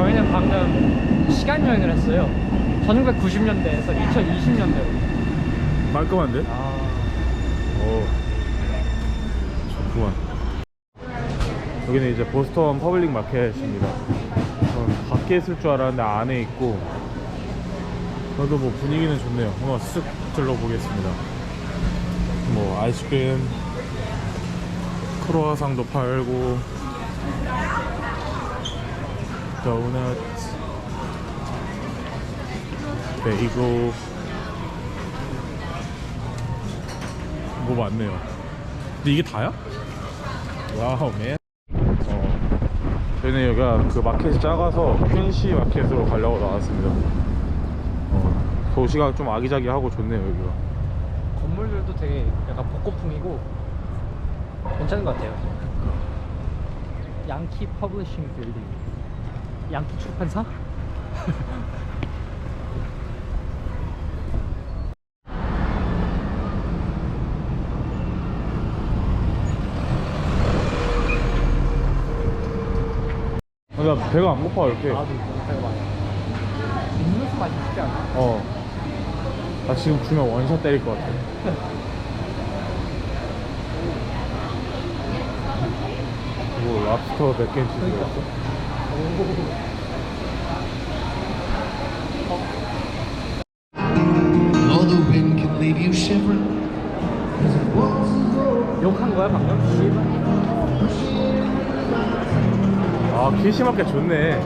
저희는 방금 시간 여행을 했어요. 1990년대에서 2020년대로. 깔끔한데? 아, 오 좋구만 여기는 이제 보스턴 퍼블릭 마켓입니다 전 밖에 있을 줄 알았는데 안에 있고 그래도 뭐 분위기는 좋네요 한번 쓱 둘러보겠습니다 뭐 아이스크림 크로아상도 팔고 도넛 베이글 뭐 많네요. 근데 이게 다야? 와우 맨. 어. 저희는 여기가 그 마켓이 작아서 퀸시 마켓으로 가려고 나왔습니다. 어. 도시가 좀 아기자기하고 좋네요 여기가. 건물들도 되게 약간 복고풍이고 괜찮은 것 같아요. 양키 퍼블리싱 빌딩. 양키 출판사? 나 배가 안 고파 이렇게. 나도 배가 많이. 음료수 맛이 쉽지 않아. 어. 나 지금 주면 원샷 때릴 것 같아. 뭐 랍스터 치즈였어? Though the 욕한 거야 방금? 아 마켓 좋네.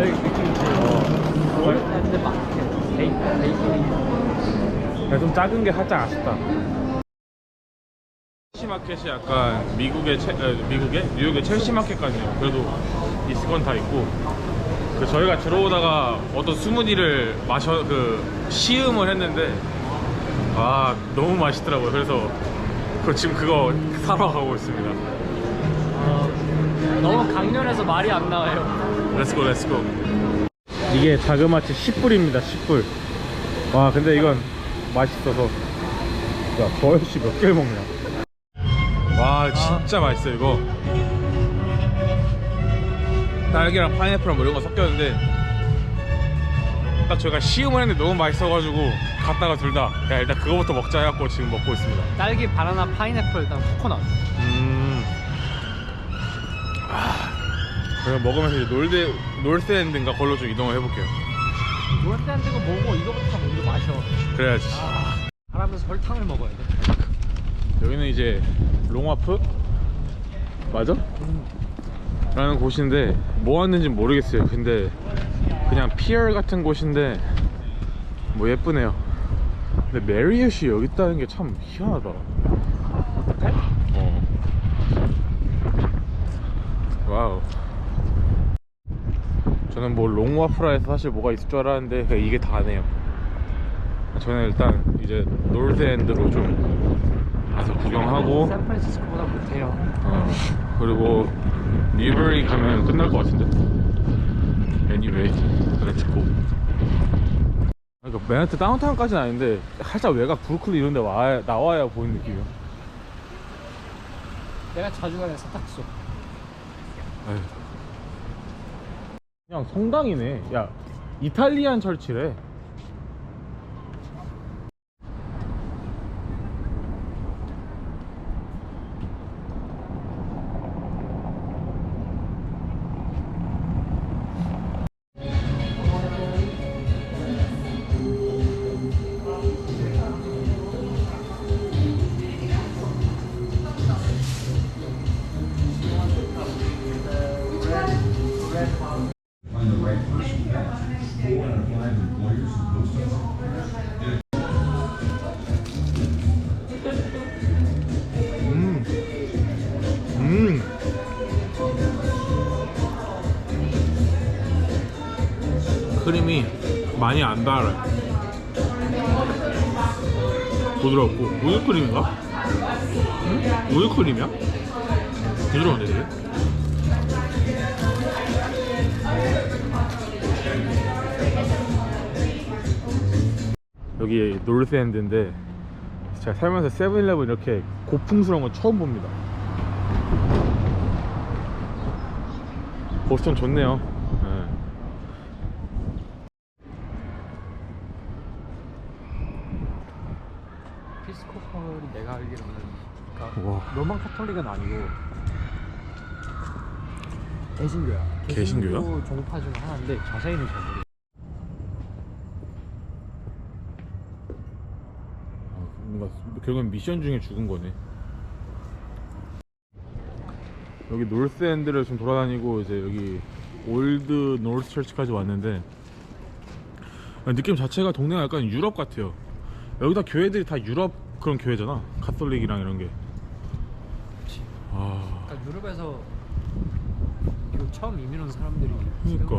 여기 느낌 있지? 어. 좀 작은 게 살짝 아쉽다. 첼시 마켓이 약간 미국의 채, 에, 미국의 뉴욕의 첼시 마켓 같네요. 그래도 있을 건 다 있고. 그 저희가 들어오다가 어떤 스무디를 마셔 그 시음을 했는데 아 너무 맛있더라고요. 그래서 그 지금 그거 사러 가고 있습니다. 어, 너무 강렬해서 말이 안 나와요. 렛츠고 렛츠고 이게 자그마치 10불입니다 10불 와 근데 이건 맛있어서 야 버릇이 몇 개를 먹냐 와 진짜 맛있어 이거 딸기랑 파인애플랑 뭐 이런 거 섞였는데 딱 저희가 시음을 했는데 너무 맛있어가지고 갔다가 둘 다 야 일단 그거부터 먹자 해갖고 지금 먹고 있습니다 딸기, 바나나, 파인애플, 그다음 코코넛. 음. 아. 그럼 먹으면서 이제 놀드, 놀스엔드인가 걸로 좀 이동을 해볼게요. 노란데고 뭐고 이거부터 먼저 마셔. 그래야지. 아, 바라면서 설탕을 먹어야 돼. 여기는 이제 롱와프? 맞아? 음. 라는 곳인데 뭐 하는지 모르겠어요. 근데 그냥 피어 같은 곳인데 뭐 예쁘네요. 근데 메리엇이 여기 있다는 게 참 희한하다. 어. 와우. 저는 뭐 롱와프라에서 사실 뭐가 있을 줄 알았는데 이게 다네요. 저는 일단 이제 놀드엔드로 좀 가서 구경하고 샌프란시스코보다 못해요. 어, 그리고 뉴버리 가면 끝날 것 같은데. Anyway, let's go. 그러니까 맨하튼 다운타운까지는 아닌데 살짝 외곽 브루클린 이런 데 와야, 나와야 보이는 느낌이야. 내가 자주 가는 세탁소. 에휴. 그냥 성당이네. 야, 이탈리안 철치래. 많이 안 달아요. 부드럽고 우유 크림인가? 음? 우유 크림이야? 부드러운데 되게? 여기 놀스엔드인데 제가 살면서 세븐일레븐 이렇게 고풍스러운 건 처음 봅니다. 보스턴 좋네요. 네. 로만 카톨릭은 아니고 개신교야. 개신교야? 개신교 종파 중 하나인데 자세히는 잘 모르겠어. 아, 뭔가 결국엔 미션 중에 죽은 거네. 여기 노스엔드를 좀 돌아다니고 이제 여기 올드 노스 철치까지 왔는데 아, 느낌 자체가 동네가 약간 유럽 같아요. 여기다 교회들이 다 유럽 그런 교회잖아. 카톨릭이랑 이런 게. 그치. 아, 그러니까 유럽에서 교 처음 이민 온 사람들이 그러니까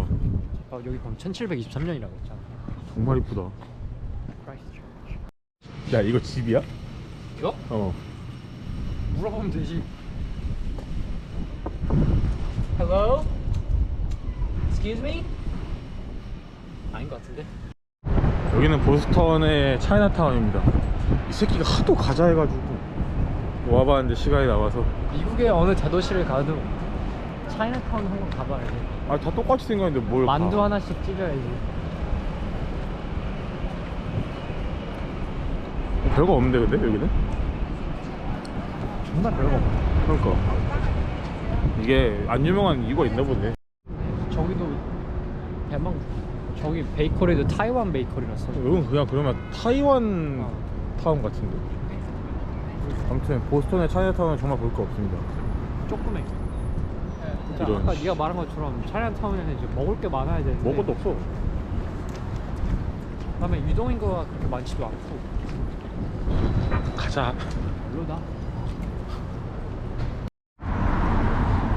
어, 여기 보면 1723년이라고 했잖아. 정말 이쁘다. 야 이거 집이야? 이거? 어. 물어보면 되지. Hello? Excuse me? 아닌 것 같은데? 여기는 보스턴의 차이나타운입니다. 이 새끼가 하도 가자 해가지고 와봤는데 시간이 나와서 미국의 어느 대도시를 가도 차이나타운 한번 가봐야 돼. 아다 똑같이 생겼는데 뭘 만두 가. 하나씩 찢어야지. 별거 없는데 근데 여기는? 정말 별거 없네. 그러니까 이게 안 유명한 이유가 있나 보네. 저기도 대망 저기 베이커리도 타이완 베이커리라서 여긴 그냥 그러면 타이완 어. 타운 같은데. 아무튼 보스턴의 차이나타운은 정말 볼 거 없습니다. 조그매. 진짜 이런 아까 씨. 네가 말한 것처럼 차이나타운에는 이제 먹을 게 많아야 되는데 먹을 것도 없어. 그다음에 유동인구가 그렇게 많지도 않고 가자. 별로다.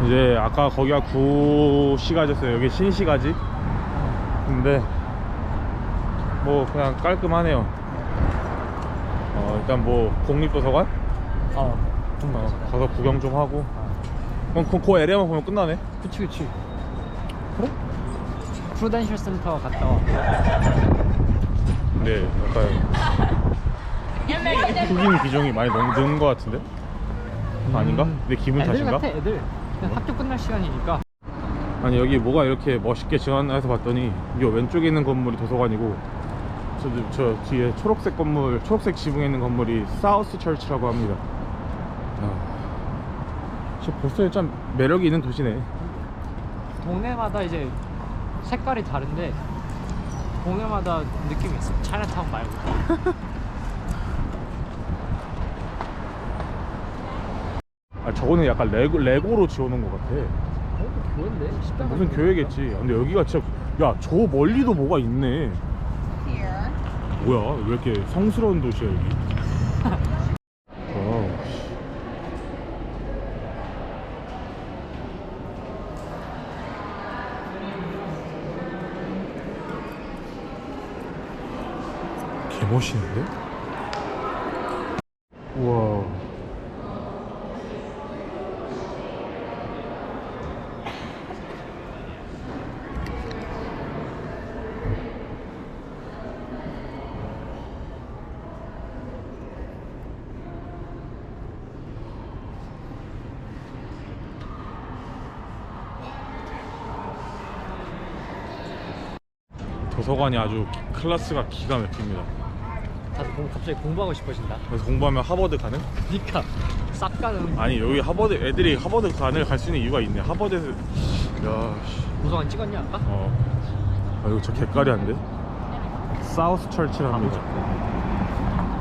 이제 아까 거기가 구시가지였어요. 여기 신시가지. 근데 뭐 그냥 깔끔하네요. 어, 일단 뭐 국립도서관 어. 어, 가서 구경 좀 하고. 그럼 그, 그 에리아만 보면 끝나네. 그치 그치. 그래? 프루덴셜 센터 갔다 와. 네, 약간 흑인 비중이 많이 능- 는것 같은데? 아닌가? 내 기분 애들 탓인가? 같아 애들. 그냥 학교 끝날 시간이니까. 아니 여기 뭐가 이렇게 멋있게 지어놨나 서 봤더니 이 왼쪽에 있는 건물이 도서관이고 저, 저 뒤에 초록색 건물 초록색 지붕에 있는 건물이 사우스 철치라고 합니다 아, 저 보스턴이 참 매력이 있는 도시네 동네마다 이제 색깔이 다른데 동네마다 느낌이 있어. 차이나타운 말고. 아 저거는 약간 레고, 레고로 지어놓은 것 같아 어, 교회인데? 무슨 교회겠지 근데 여기가 진짜 야 저 멀리도 뭐가 있네 Here. 뭐야? 왜 이렇게 성스러운 도시야 여기? 와우. 개멋있는데? 우와 도서관이 아주 클래스가 기가 막힙니다 다들 공- 갑자기 공부하고 싶어진다. 그래서 공부하면 하버드 가는? 그니까 싹 가는 아니 여기 하버드 애들이 하버드 간을 갈 수 있는 이유가 있네 하버드에서 야 씨. 도서관 찍었냐 아까? 어. 아 이거 저 개까리한데? 사우스 철치랍니다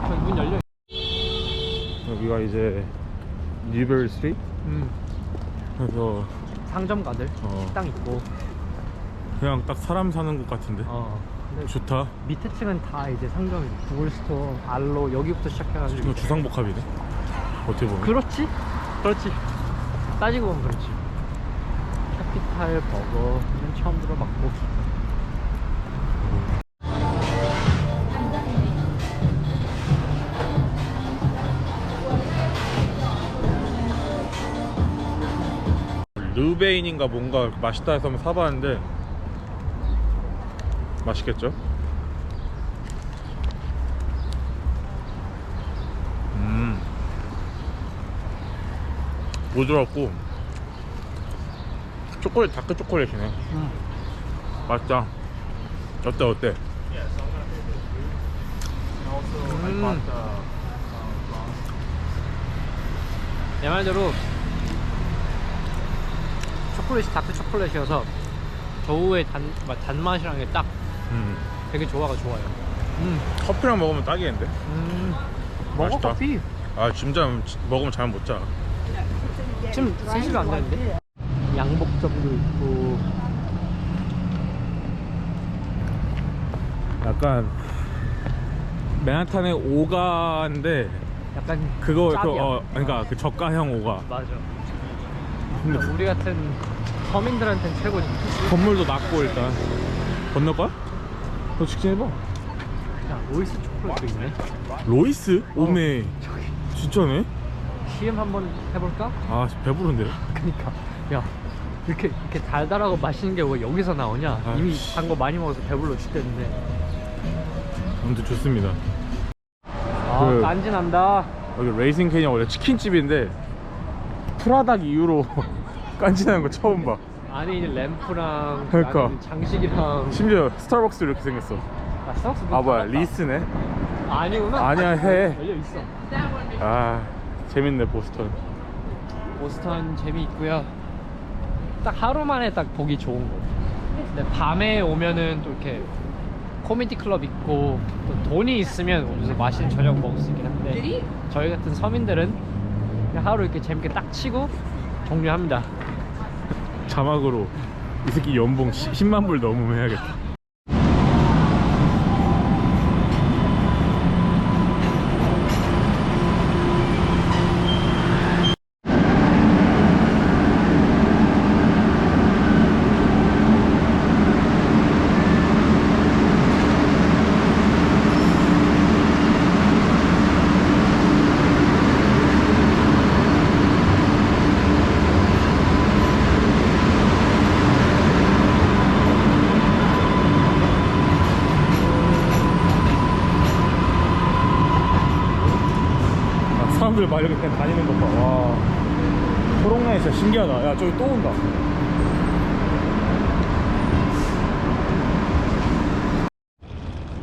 저기 문 열려. 여기가 이제 뉴베리 스트리트? 음. 그래서 상점 가들 어. 식당 있고. 그냥 딱 사람 사는 곳 같은데 어. 근데 좋다 밑에 층은 다 이제 상점이 구글 스토어, 알로 여기부터 시작해가지고. 이거 주상복합이네 어떻게 보면 그렇지? 그렇지. 따지고 보면 그렇지. 캐피탈 버거 는 처음 들어봤고. 르베인인가 뭔가 맛있다 해서 한번 사봤는데 맛있겠죠? 음 부드럽고 초콜릿 다크 초콜릿이네 음. 맛있다 어때 어때? 음. 내 말대로 초콜릿이 다크 초콜릿이어서 저우의 단, 막 단맛이랑 게딱 음. 되게 조화가 좋아요. 음, 커피랑 먹으면 딱이겠는데? 음. 먹어 맛있다. 커피. 아 진짜 먹으면 잠 못 자. 지금 3시도 안 되는데? 양복점도 있고 약간 맨하탄의 오가인데 약간 그거 그, 짭이야. 어 그러니까 그 저가형 오가. 맞아. 근데 우리 같은 서민들한테는 최고지. 건물도 낮고 일단 건널 거야? 너 직진해봐. 야, 로이스 초콜릿도 있네. 로이스? 어. 오메. 진짜네? 시음 한번 해볼까? 아 배부른데. 그니까 야 이렇게 이렇게 달달하고 맛있는 게 왜 여기서 나오냐? 아, 이미 씨. 단거 많이 먹어서 배불러 죽겠는데. 아무튼 좋습니다. 아 그- 깐진한다. 여기 레이싱 캔이 원래 치킨집인데 프라닭 이후로 깐지나는 거 처음 봐. 안에 이제 램프랑 그러니까. 안에 장식이랑 심지어 스타벅스 이렇게 생겼어. 아, 스타벅스 아 뭐야 리스네? 아니구나. 아니야, 해. 열려 있어. 아 재밌네 보스턴. 보스턴 재미있고요. 딱 하루 만에 딱 보기 좋은 거. 근데 밤에 오면은 또 이렇게 코미디 클럽 있고 또 돈이 있으면 여기서 맛있는 저녁 먹을 수 있긴 한데 저희 같은 서민들은 그냥 하루 이렇게 재밌게 딱 치고 종료합니다. 자막으로 이 새끼 연봉 10 만 불 넘으면 해야겠다. 아, 사람들 막 이렇게 그냥 다니는 것 봐. 와. 초록라인 진짜 신기하다. 야, 저기 또 온다.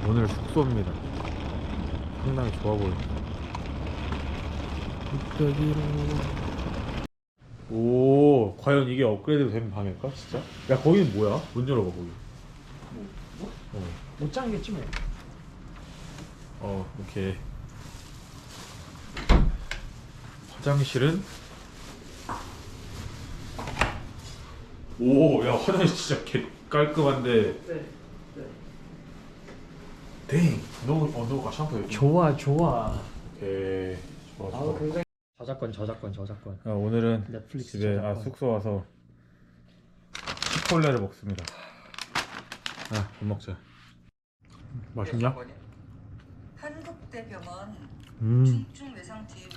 오늘 숙소입니다. 상당히 좋아 보인다. 오, 과연 이게 업그레이드 된 방일까? 진짜? 야, 거기는 뭐야? 문 열어봐, 거기. 어, 못장겠지 뭐. 어, 오케이. 화장실은 오, 야 화장실 진짜 개 깔끔한데. 네. 땡. 너, 어, 너가 샴푸 여기. 좋아 좋아. 오케이. 좋아, 좋아. 굉장히 저작권 저작권 저작권. 야, 오늘은 넷플릭스 집에 아 저작권. 숙소 와서 치폴레를 먹습니다. 아, 밥 먹자. 맛있냐? 한국대병원 음. 중증 외상팀